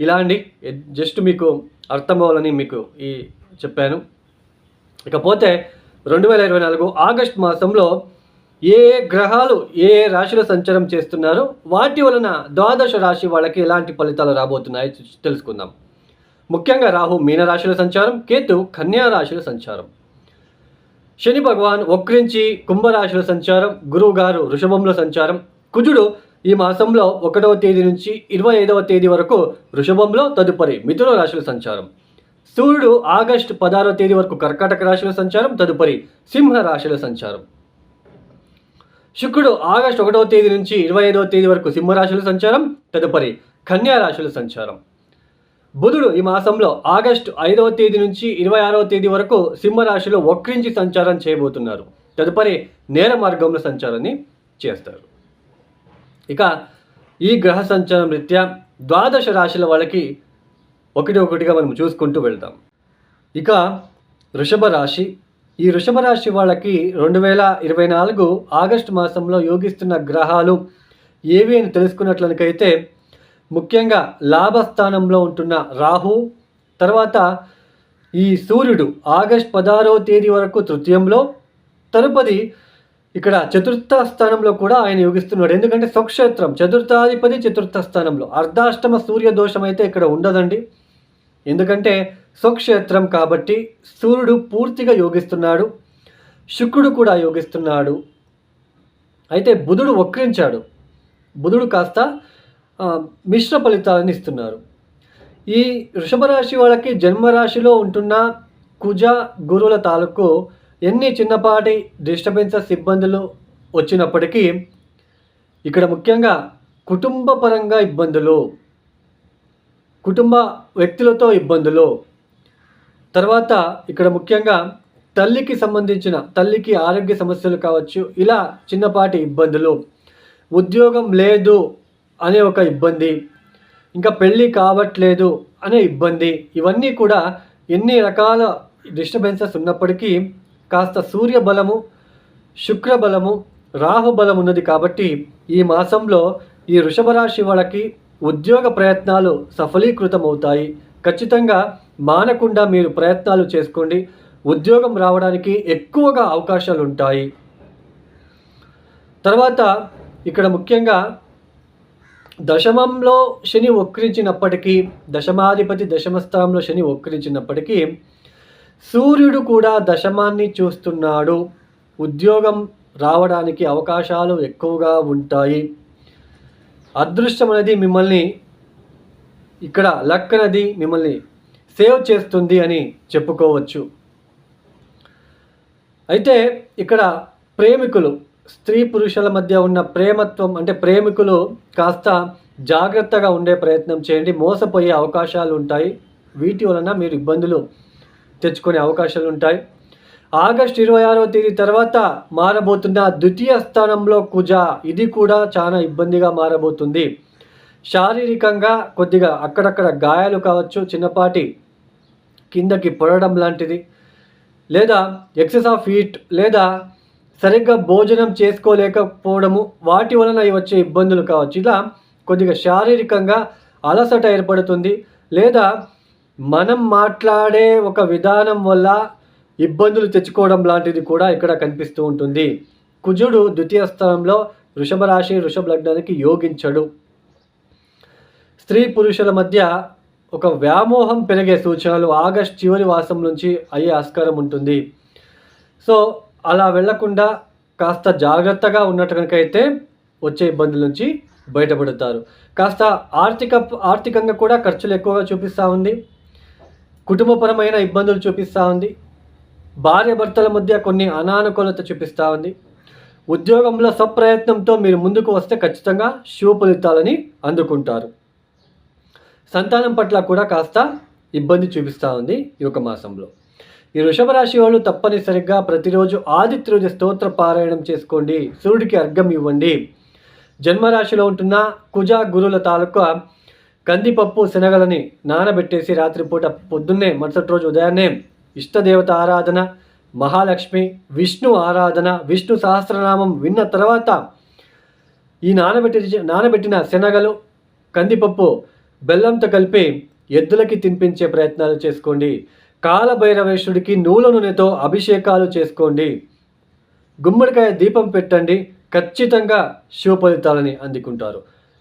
ఇలా అండి. జస్ట్ మీకు అర్థం అవ్వాలని మీకు ఈ చెప్పాను. ఇకపోతే రెండు వేల ఇరవై నాలుగు ఆగస్ట్ మాసంలో ఏ గ్రహాలు ఏ రాశిలో సంచారం చేస్తున్నారో వాటి వలన ద్వాదశ రాశి వాళ్ళకి ఎలాంటి ఫలితాలు రాబోతున్నాయో తెలుసుకుందాం. ముఖ్యంగా రాహు మీనరాశిలో సంచారం కేతు కన్యా రాశిలో సంచారం. శని భగవాన్ వక్రించి కుంభరాశిలో సంచారం గురువు గారు వృషభంలో సంచారం కుజుడు ఈ మాసంలో ఒకటవ తేదీ నుంచి ఇరవై ఐదవ తేదీ వరకు వృషభంలో తదుపరి మిథున రాశుల సంచారం. సూర్యుడు ఆగస్టు పదహారవ తేదీ వరకు కర్కాటక రాశుల సంచారం తదుపరి సింహ రాశుల సంచారం. శుక్రుడు ఆగస్టు ఒకటవ తేదీ నుంచి ఇరవై ఐదవ తేదీ వరకు సింహరాశుల సంచారం తదుపరి కన్యా రాశుల సంచారం. బుధుడు ఈ మాసంలో ఆగస్టు ఐదవ తేదీ నుంచి ఇరవై ఆరవ తేదీ వరకు సింహరాశిలో వక్రించి సంచారం చేయబోతున్నారు. తదుపరి నేర మార్గంలో సంచారాన్ని చేస్తారు. ఇక ఈ గ్రహ సంచారం రీత్యా ద్వాదశ రాశుల వాళ్ళకి ఒకటి ఒకటిగా మనం చూసుకుంటూ వెళ్తాం ఇక వృషభ రాశి. ఈ వృషభ రాశి వాళ్ళకి రెండు వేల ఇరవై నాలుగు ఆగస్టు మాసంలో యోగిస్తున్న గ్రహాలు ఏవి అని తెలుసుకున్నట్లనికైతే ముఖ్యంగా లాభస్థానంలో ఉంటున్న రాహు తర్వాత ఈ సూర్యుడు ఆగస్ట్ పదహారవ తేదీ వరకు తృతీయంలో తరుపది ఇక్కడ చతుర్థ స్థానంలో కూడా ఆయన యోగిస్తున్నాడు. ఎందుకంటే స్వక్షేత్రం చతుర్థాధిపతి చతుర్థ స్థానంలో. అర్ధాష్టమ సూర్య దోషం అయితే ఇక్కడ ఉండదండి. ఎందుకంటే స్వక్షేత్రం కాబట్టి సూర్యుడు పూర్తిగా యోగిస్తున్నాడు. శుక్రుడు కూడా యోగిస్తున్నాడు. అయితే బుధుడు వక్రించాడు. బుధుడు కాస్త మిశ్ర ఫలితాలను ఇస్తున్నారు. ఈ వృషభ రాశి వాళ్ళకి జన్మరాశిలో ఉంటున్న కుజ గురువుల తాలూకు ఎన్ని చిన్నపాటి డిస్టర్బెన్సెస్ ఇబ్బందులు వచ్చినప్పటికీ ఇక్కడ ముఖ్యంగా కుటుంబ పరంగా ఇబ్బందులు కుటుంబ వ్యక్తులతో ఇబ్బందులు తర్వాత ఇక్కడ ముఖ్యంగా తల్లికి సంబంధించిన తల్లికి ఆరోగ్య సమస్యలు కావచ్చు ఇలా చిన్నపాటి ఇబ్బందులు ఉద్యోగం లేదు అనే ఒక ఇబ్బంది ఇంకా పెళ్ళి కావట్లేదు అనే ఇబ్బంది ఇవన్నీ కూడా ఎన్ని రకాల డిస్టర్బెన్సెస్ ఉన్నప్పటికీ కాస్త సూర్య బలము శుక్ర బలము రాహు ఉన్నది కాబట్టి ఈ మాసంలో ఈ వృషభ రాశి వాళ్ళకి ఉద్యోగ ప్రయత్నాలు సఫలీకృతం అవుతాయి ఖచ్చితంగా మానకుండా మీరు ప్రయత్నాలు చేసుకోండి. ఉద్యోగం రావడానికి ఎక్కువగా అవకాశాలు ఉంటాయి తర్వాత ఇక్కడ ముఖ్యంగా దశమంలో శని వక్రించినప్పటికీ దశమాధిపతి దశమ స్థానంలో శని వక్రించినప్పటికీ సూర్యుడు కూడా దశమాన్ని చూస్తున్నాడు. ఉద్యోగం రావడానికి అవకాశాలు ఎక్కువగా ఉంటాయి. అదృష్టం అనేది మిమ్మల్ని ఇక్కడ లక్ అనేది మిమ్మల్ని సేవ్ చేస్తుంది అని చెప్పుకోవచ్చు. అయితే ఇక్కడ ప్రేమికులు స్త్రీ పురుషుల మధ్య ఉన్న ప్రేమత్వం అంటే ప్రేమికులు కాస్త జాగ్రత్తగా ఉండే ప్రయత్నం చేయండి. మోసపోయే అవకాశాలు ఉంటాయి. వీటి వలన మీరు ఇబ్బందులు తెచ్చుకునే అవకాశాలు ఉంటాయి. ఆగస్ట్ ఇరవై ఆరవ తేదీ తర్వాత మారబోతున్న ద్వితీయ స్థానంలో కుజ ఇది కూడా చాలా ఇబ్బందిగా మారబోతుంది. శారీరకంగా కొద్దిగా అక్కడక్కడ గాయాలు కావచ్చు చిన్నపాటి కిందకి పడడం లాంటిది. లేదా ఎక్సెస్ ఆఫ్ హీట్ లేదా సరిగ్గా భోజనం చేసుకోలేకపోవడము వాటి వలన వచ్చే ఇబ్బందులు కావచ్చు. ఇలా కొద్దిగా శారీరకంగా అలసట ఏర్పడుతుంది. లేదా మనం మాట్లాడే ఒక విధానం వల్ల ఇబ్బందులు తెచ్చుకోవడం లాంటిది కూడా ఇక్కడ కనిపిస్తూ ఉంటుంది. కుజుడు ద్వితీయ స్థానంలో వృషభ రాశి వృషభ లగ్నానికి యోగించడు. స్త్రీ పురుషుల మధ్య ఒక వ్యామోహం పెరిగే సూచనలు ఆగస్ట్ చివరి వాసం నుంచి అయ్యే ఆస్కారం ఉంటుంది. సో అలా వెళ్ళకుండా కాస్త జాగ్రత్తగా ఉన్నట్టు కనుక అయితే వచ్చే ఇబ్బందుల నుంచి బయటపడతారు. కాస్త ఆర్థిక ఆర్థికంగా కూడా ఖర్చులు ఎక్కువగా చూపిస్తూ ఉంది. కుటుంబపరమైన ఇబ్బందులు చూపిస్తూ ఉంది. భార్యభర్తల మధ్య కొన్ని అనానుకూలత చూపిస్తూ ఉంది. ఉద్యోగంలో సప్రయత్నంతో మీరు ముందుకు వస్తే ఖచ్చితంగా శుభ ఫలితాలని అందుకుంటారు. సంతానం పట్ల కూడా కాస్త ఇబ్బంది చూపిస్తూ ఉంది ఈ యొక్క మాసంలో. ఈ వృషభ రాశి వాళ్ళు తప్పనిసరిగా ప్రతిరోజు ఆదిత్యుడి స్తోత్ర పారాయణం చేసుకోండి. సూర్యుడికి అర్ఘం ఇవ్వండి. జన్మరాశిలో ఉంటున్న కుజ గురుల తాలూకా కందిపప్పు శనగలని నానబెట్టేసి రాత్రిపూట పొద్దున్నే మరుసటి రోజు ఉదయాన్నే ఇష్టదేవత ఆరాధన మహాలక్ష్మి విష్ణు ఆరాధన విష్ణు సహస్రనామం విన్న తర్వాత ఈ నానబెట్టి నానబెట్టిన శనగలు కందిపప్పు బెల్లంతో కలిపి ఎద్దులకి తినిపించే ప్రయత్నాలు చేసుకోండి. కాలభైరవేశ్వరుడికి నూల నూనెతో అభిషేకాలు చేసుకోండి. గుమ్మడికాయ దీపం పెట్టండి. ఖచ్చితంగా శివ ఫలితాలని అందుకుంటారు.